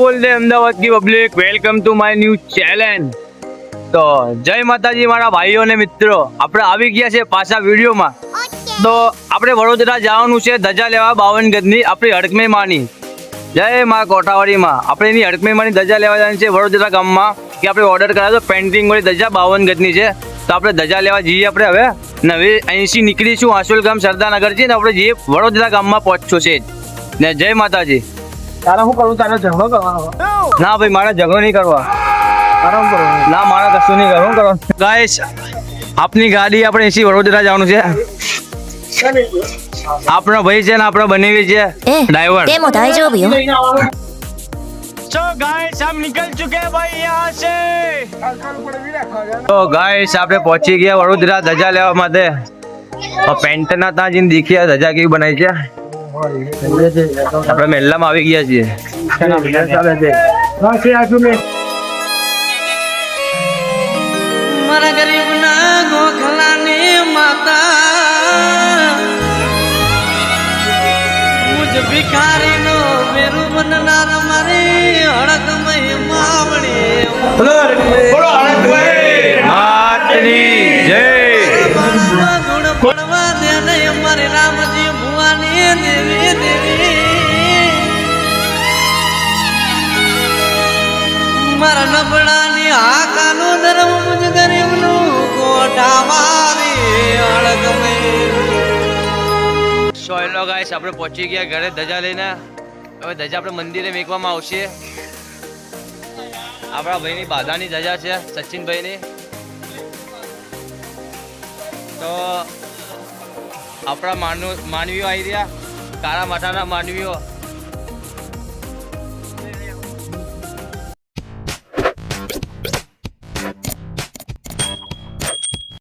બોલ દે અમદાવાદ કી public welcome to my new challenge તો જય માતાજી મારા ભાઈઓ અને મિત્રો. આપણે આવી ગયા છે પાછા વિડીયોમાં. તો આપણે વડોદરા જવાનું છે ધજા લેવા બાવન ગજની આપણી હડકમે માની જય મા કોઠાવાડીમાં. આપણે એની હડકમે માની ધજા લેવા જવાની છે વડોદરા ગામમાં કે આપણે ઓર્ડર કરાયો તો પેન્ટિંગ વાળી ધજા બાવન ગજની છે. તો આપણે ધજા લેવા જઈએ આપણે હવે. નવી અહીંથી નીકળીશું આસોલ ગામ સરદારનગરથી ને આપણે જઈએ વડોદરા ગામમાં પહોંચશું છે. ને જય માતાજી. તારે શું કરવું તારે ઝઘડો કરવાનો ના ભાઈ મારે ઝઘડો નહીં કરવા. તારે શું ના મારે કશું નહીં કરવું. કરવાનું ગાઈસ આપની ગાડી આપણે એસી વડોદરા જવાનું છે. આપણો ભાઈ છે ને આપણો બનેવી છે. ડ્રાઈવર તે મોટા ભાઈ જો ભાઈ તો ગાઈસ આપણે પહોંચી ગયા વડોદરા ધજા લેવા માટે. પેન્ટના ત્યાં જઈને દેખ્યા ધજા કેવી બનાવી છે. આપણે મહેલામાં આવી ગયા છીએ. છે? આજુ મેં મારા માતા. મુજ ભિખારીનો મેરુ હડકમય માવણી મારા નબળાની હાકાનો ધર્મ મુજ ગરીબનું કોઠા મારી હડકમય સોયલો ગાઈસ આપણે પહોંચી ગયા ઘરે ધજા લઈને. હવે ધજા આપણે મંદિરે મેકવામાં આવશે. આપણા ભાઈની બાધાની ધજા છે, સચિનભાઈની. તો આપણા માનવ, માનવીઓ આવી રહ્યા. કાળા માથાના માનવીઓ.